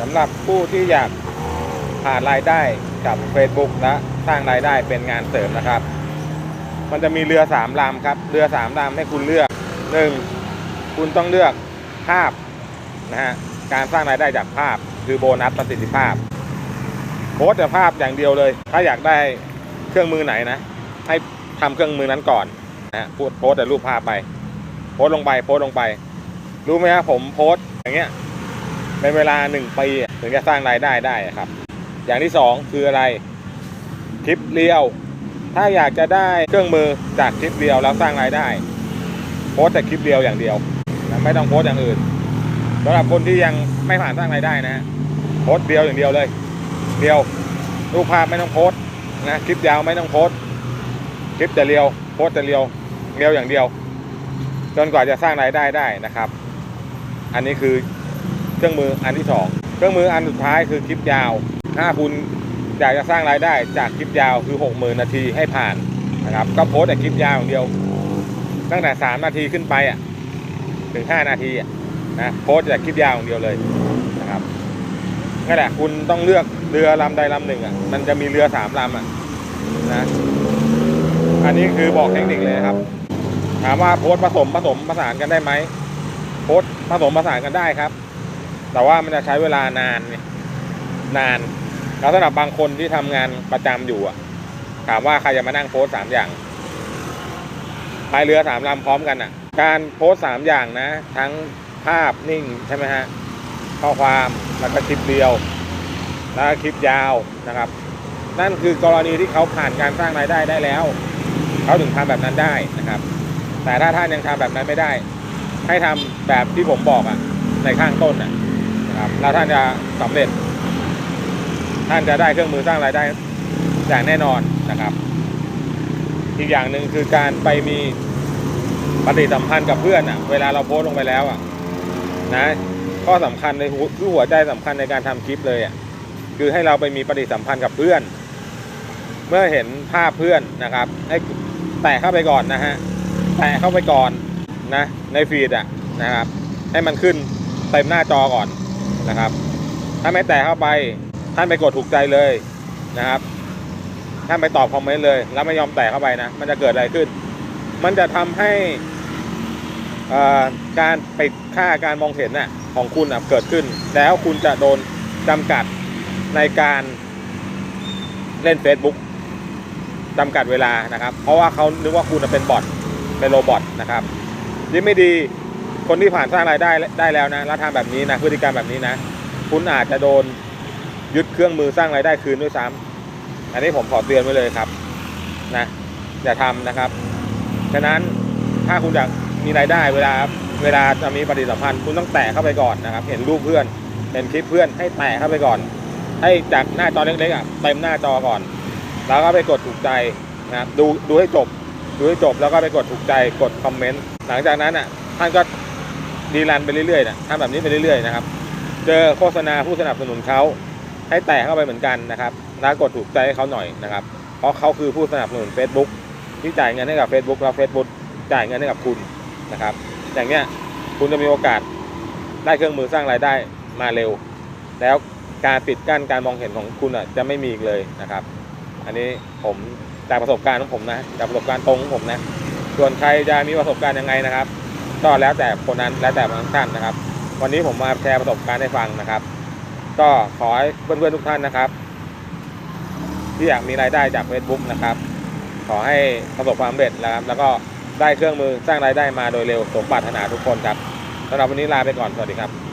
สำหรับผู้ที่อยากผ่านรายได้กับ Facebook และสร้างรายได้เป็นงานเสริมนะครับ มันจะมีเรือสามลำครับ เรือสามลำให้คุณเลือกหนึ่งคุณต้องเลือกภาพนะฮะการสร้างรายได้จากภาพคือโบนัสประสิทธิภาพโพสต์แต่ภาพอย่างเดียวเลย ถ้าอยากได้เครื่องมือไหนนะ ให้ทำเครื่องมือนั้นก่อนนะพูดโพสต์แต่รูปภาพไป โพสต์ลงไปโพสต์ลงไป รู้ไหมครับผมโพสต์อย่างเงี้ย เป็นเวลาหนึ่งปีถึงจะสร้างรายได้ได้ครับ อย่างที่สองคืออะไรคลิปเรียว ถ้าอยากจะได้เครื่องมือจากคลิปเรียวแล้วสร้างรายได้ โพสแต่คลิปเรียวอย่างเดียวนะไม่ต้องโพสอย่างอื่นสำหรับคนที่ยังไม่ผ่านสร้างรายได้นะโพสเดียวอย่างเดียวเลย เดียวรูปภาพไม่ต้องโพสนะคลิปยาวไม่ต้องโพสคลิปแต่เรียวโพสแต่เรียวเรียวอย่างเดียว จนกว่าจะสร้างรายได้ได้นะครับ อันนี้คือ เครื่องมืออันที่สองเครื่องมืออันสุดท้ายคือคลิปยาว ถ้าคุณอยากจะสร้างรายได้จากคลิปยาวคือ 60,000 นาทีให้ผ่านนะครับ ก็โพสต์แต่คลิปยาวอย่างเดียว ตั้งแต่ 3 นาทีขึ้นไปอะถึง 5 นาทีอะนะโพสต์แต่คลิปยาวอย่างเดียวเลยนะครับนั่นแหละคุณต้องเลือกเรือลำใดลำหนึ่งอะมันจะมีเรือสามลำอะนะอันนี้คือบอกเทคนิคเลยครับ ถามว่าโพสต์ผสมผสมผสานกันได้ไหมโพสต์ผสมผสานกันได้ครับ แต่ว่ามันจะใช้เวลานานเนี่ยนาน แล้วสำหรับบางคนที่ทำงานประจำอยู่อะ ถามว่าใครจะมานั่งโพสสามอย่างพายเรือสามลำพร้อมกันอะ การโพสสามอย่างนะ ทั้งภาพนิ่งใช่ไหมฮะข้อความแล้วก็คลิปเดียว แล้วคลิปยาวนะครับ นั่นคือกรณีที่เขาผ่านการสร้างรายได้ได้แล้ว เขาถึงทำแบบนั้นได้นะครับ แต่ถ้าท่านยังทำแบบนั้นไม่ได้ ให้ทำแบบที่ผมบอกอะในข้างต้นอะนะ ครับแล้วท่านจะสำเร็จ ท่านจะได้เครื่องมือสร้างรายได้อย่างแน่นอนนะครับ อีกอย่างหนึ่งคือการไปมีปฏิสัมพันธ์กับเพื่อนอะเวลาเราโพสต์ลงไปแล้วอะนะข้อสำคัญในหัวคือหัวใจสำคัญในการทำคลิปเลยอะคือให้เราไปมีปฏิสัมพันธ์กับเพื่อน เมื่อเห็นภาพเพื่อนนะครับให้แตะเข้าไปก่อนนะฮะแตะเข้าไปก่อนนะ ในฟีดอะนะครับ ให้มันขึ้นเต็มหน้าจอก่อน นะครับ ถ้าไม่แตะเข้าไปท่านไปกดถูกใจเลยนะครับท่านไปตอบคอมเมนต์เลย แล้วไม่ยอมแตะเข้าไปนะ มันจะเกิดอะไรขึ้น มันจะทำให้การปิดค่าการมองเห็นน่ะของคุณอะเกิดขึ้น แล้วคุณจะโดนจำกัดในการเล่น Facebook จำกัดเวลานะครับ เพราะว่าเขานึกว่าคุณเป็นบอทเป็นโรบอทนะครับยิ่งไม่ดี คนที่ผ่านสร้างรายได้ได้แล้วนะแล้วทำแบบนี้นะพฤติกรรมแบบนี้นะ คุณอาจจะโดนยึดเครื่องมือสร้างรายได้คืนด้วยซ้ำอันนี้ผมขอเตือนไว้เลยครับนะอย่าทำนะครับ ฉะนั้นถ้าคุณอยากมีรายได้เวลาเวลาจะมีปฏิสัมพันธ์คุณต้องแตะเข้าไปก่อนนะครับ เห็นรูปเพื่อน เห็นคลิปเพื่อนให้แตะเข้าไปก่อน ให้จากหน้าจอเล็กๆอะเต็มหน้าจอก่อน แล้วก็ไปกดถูกใจนะครับดูดูให้จบ ดูให้จบแล้วก็ไปกดถูกใจกดคอมเมนต์หลังจากนั้นอะท่านก็ ดีรันไปเรื่อยๆนะทำแบบนี้ไปเรื่อยๆนะครับ เจอโฆษณาผู้สนับสนุนเขาให้แตะเข้าไปเหมือนกันนะครับแล้วกดถูกใจให้เขาหน่อยนะครับ เพราะเขาคือผู้สนับสนุน Facebook ที่จ่ายเงินให้กับ Facebook แล้ว Facebook จ่ายเงินให้กับคุณนะครับ อย่างเนี้ยคุณจะมีโอกาสได้เครื่องมือสร้างรายได้มาเร็ว แล้วการปิดกั้นการมองเห็นของคุณอะจะไม่มีอีกเลยนะครับ อันนี้ผมจากประสบการณ์ของผมนะจากประสบการณ์ตรงของผมนะ ส่วนใครจะมีประสบการณ์ยังไงนะครับ ก็แล้วแต่คนนั้นแล้วแต่บางท่านนะครับ วันนี้ผมมาแชร์ประสบการณ์ให้ฟังนะครับ ก็ขอให้เพื่อนๆทุกท่านนะครับ ที่อยากมีรายได้จาก Facebook นะครับ ขอให้ประสบความสำเร็จนะครับ แล้วก็ได้เครื่องมือสร้างรายได้มาโดยเร็วสมปรารถนาทุกคนครับสำหรับวันนี้ลาไปก่อนสวัสดีครับ